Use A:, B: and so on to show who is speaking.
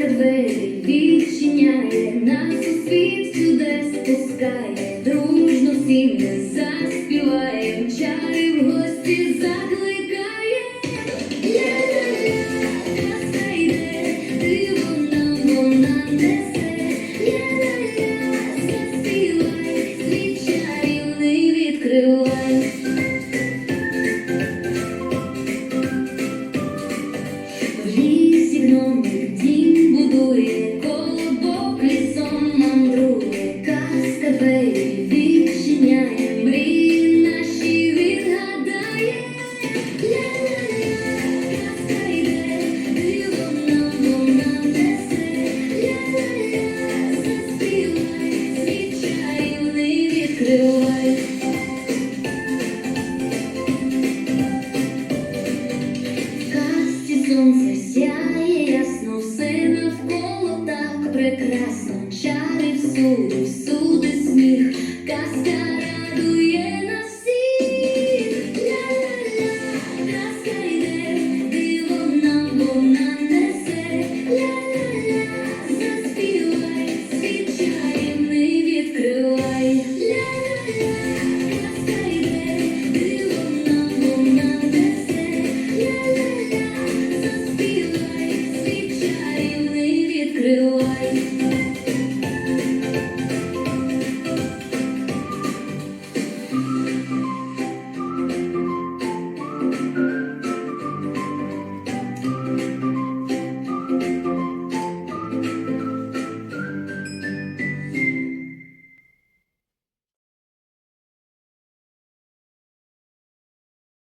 A: казка двері відчиняє, нас у світ сюди спускає, дружно всім ми заспіваєм, чари в гості закликає. Ля-ля-ля, вона несе. Ля-ля-ля, заспівай, чарівний відкривай. В лісі гномик сонце сяє ясно, все навколо так прекрасно, чари всюди, всюди сміх, казка крила.